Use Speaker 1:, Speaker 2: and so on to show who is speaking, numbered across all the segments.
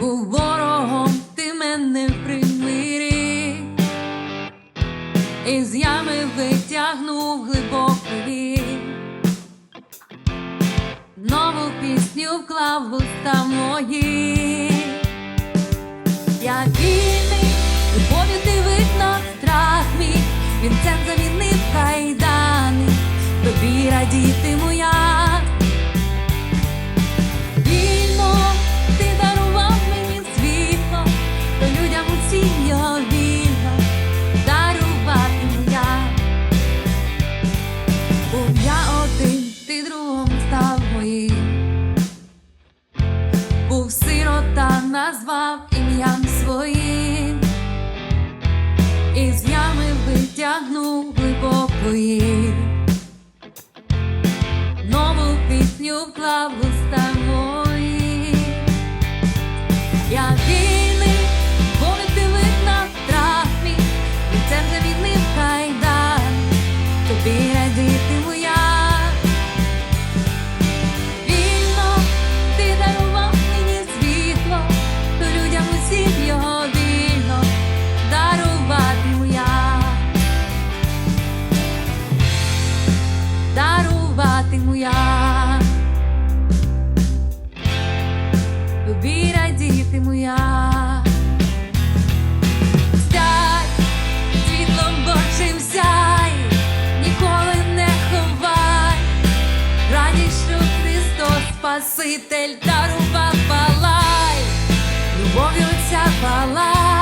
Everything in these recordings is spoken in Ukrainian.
Speaker 1: був ворогом ти мене в примирі, із ями витягнув глибокий, нову пісню вклав в уста мої, я вільний, любов'ю видно страх мій, він замінив кайдани, тобі радіти. Нову пісню вклав в уста Спаситель дарував палай, любов'ю ця палай,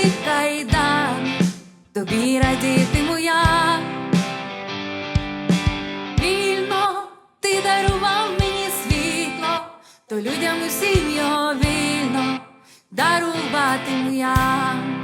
Speaker 1: все кайдан, тобі радітиму я. Вільно ти дарував мені світло, то людям усім його вільно даруватиму я.